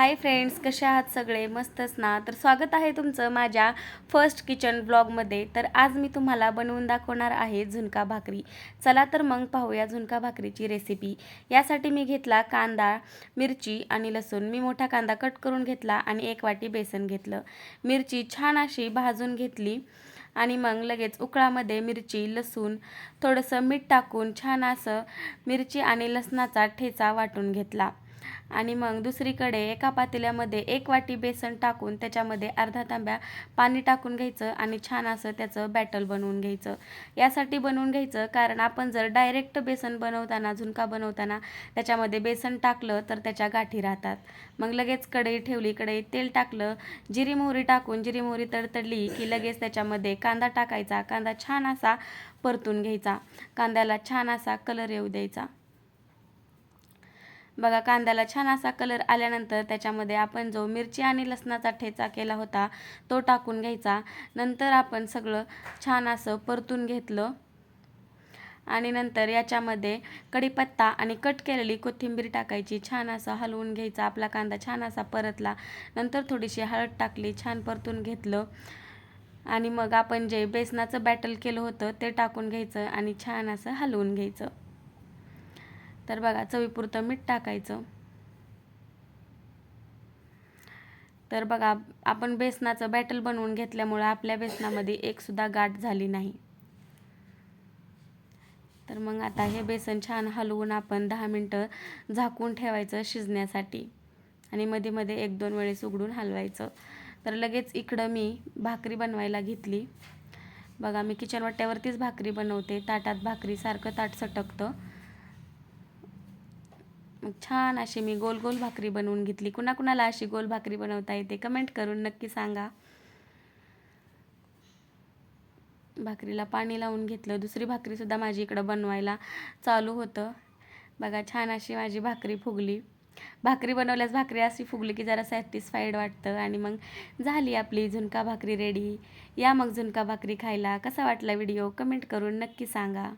Hi friends कसे आहात सगळे? मस्तच ना? तर स्वागत आहे तुमचं माझ्या फर्स्ट किचन ब्लॉगमध्ये तर आज मी तुम्हाला बनवून दाखवणार आहे झुणका भाकरी. चला तर मग पाहूया झुणका भाकरीची रेसिपी यासाठी मी घेतला कांदा मिरची आणि लसूण. मी मोठा कांदा कट करून घेतला आणि एक वाटी बेसन घेतलं. मिरची छान अशी भाजून घेतली आणि मग लगेच उकळामध्ये मिरची लसूण थोडंसं मीठ टाकून छान असं मिरची आणि लसणाचा ठेचा वाटून घेतला. आणि मग दुसरीकडे एका पातेल्यामध्ये एक वाटी बेसन टाकून त्याच्यामध्ये अर्धा तांब्या पाणी टाकून घ्यायचं आणि छान असं त्याचं बॅटल बनवून घ्यायचं. यासाठी बनवून घ्यायचं कारण आपण जर डायरेक्ट बेसन बनवताना झुणका बनवताना त्याच्यामध्ये बेसन टाकलं तर त्याच्या गाठी राहतात. मग लगेच कढई ठेवली कढईत तेल टाकलं जिरी मोहरी टाकून जिरी मोहरी तडतडली की लगेच त्याच्यामध्ये कांदा टाकायचा. कांदा छान असा परतून घ्यायचा. कांद्याला छान असा कलर येऊ द्यायचा. बघा कांद्याला छान असा कलर आल्यानंतर त्याच्यामध्ये आपण जो मिरची आणि लसणाचा ठेचा केला होता तो टाकून घ्यायचा. नंतर आपण सगळं छान असं परतून घेतलं. आणि नंतर याच्यामध्ये कढीपत्ता आणि कट केलेली कोथिंबीर टाकायची छान असं हलवून घ्यायचा. आपला कांदा छान असा परतला. नंतर थोडीशी हळद टाकली छान परतून घेतलं. आणि मग आपण जे बेसनाचं बॅटल केलं होतं ते टाकून घ्यायचं आणि छान असं हलवून घ्यायचं. तर बघा चवीपुरतं मीठ टाकायचं. तर बघा आपण बेसनाचं बॅटल बनवून घेतल्यामुळं आपल्या बेसनामध्ये एकसुद्धा गाठ झाली नाही. तर मग आता हे बेसन छान हलवून आपण दहा मिनटं झाकून ठेवायचं शिजण्यासाठी. आणि मध्ये मध्ये एक दोन वेळेस उघडून हलवायचं. तर लगेच इकडं मी भाकरी बनवायला घेतली. बघा मी किचन वाट्यावरतीच भाकरी बनवते. ताटात भाकरी सारखं ताट सटकतं. छान अशी मी गोल गोल भाकरी बनवून घेतली. कुणाकुणाला अशी गोल भाकरी बनवता येते कमेंट करून नक्की सांगा. भाकरीला पाणी लावून घेतलं. दुसरी भाकरीसुद्धा माझी इकडं बनवायला चालू होतं. बघा छान अशी माझी भाकरी फुगली. भाकरी बनवल्यास भाकरी अशी फुगली की जरा सॅटिस्फाईड वाटतं आणि मग झाली आपली झुणका भाकरी रेडी या मग झुणका भाकरी खायला. कसा वाटला व्हिडिओ कमेंट करून नक्की सांगा.